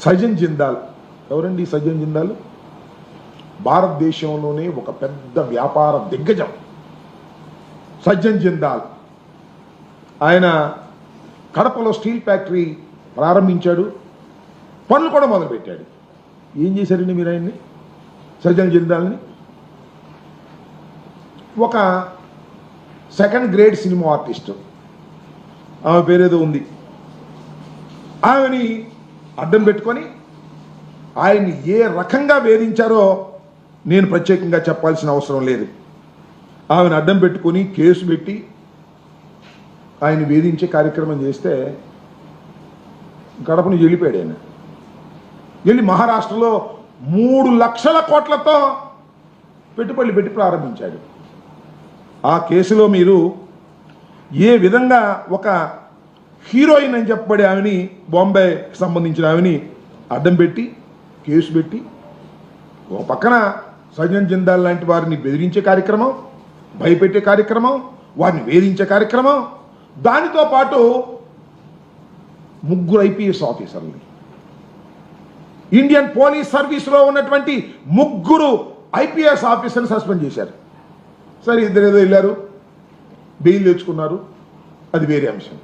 సజన్ జిందాల్. ఎవరండి సజన్ జిందాల్? భారతదేశంలోనే ఒక పెద్ద వ్యాపార దిగ్గజం. సజ్జన్ జిందాల్. ఆయన కడపలో స్టీల్ ఫ్యాక్టరీ ప్రారంభించాడు పనులు కూడా మొదలుపెట్టాడు. ఏం చేశారండి మీరు ఆయన్ని? సజ్జన్ జిందాల్ని? ఒక సెకండ్ గ్రేడ్ సినిమా ఆర్టిస్ట్. ఆమె పేరేదో ఉంది. ఆమెని అడ్డం పెట్టుకొని ఆయన్ని ఏ రకంగా వేధించారో నేను ప్రత్యేకంగా చెప్పాల్సిన అవసరం లేదు. ఆమెను అడ్డం పెట్టుకొని కేసు పెట్టి ఆయన వేధించే కార్యక్రమం చేస్తే గడపను వెళ్ళిపోయాడు ఆయన. వెళ్ళి మహారాష్ట్రలో మూడు లక్షల కోట్లతో పెట్టుబడులు పెట్టి ప్రారంభించాడు. ఆ కేసులో మీరు ఏ విధంగా ఒక హీరోయిన్ అని చెప్పబడే ఆమెని బాంబేకి సంబంధించిన ఆమెని అడ్డం పెట్టి కేసు పెట్టి ఒక పక్కన సజన్ జిందాల్ లాంటి వారిని బెదిరించే కార్యక్రమం భయపెట్టే కార్యక్రమం వారిని వేధించే కార్యక్రమం. దానితో పాటు ముగ్గురు ఐపీఎస్ ఆఫీసర్లు. ఇండియన్ పోలీస్ సర్వీస్లో ఉన్నటువంటి ముగ్గురు ఐపీఎస్ ఆఫీసర్ని సస్పెండ్ చేశారు. సరే ఇద్దరు ఏదో వెళ్ళారు బెయిల్ తెచ్చుకున్నారు అది వేరే అంశం.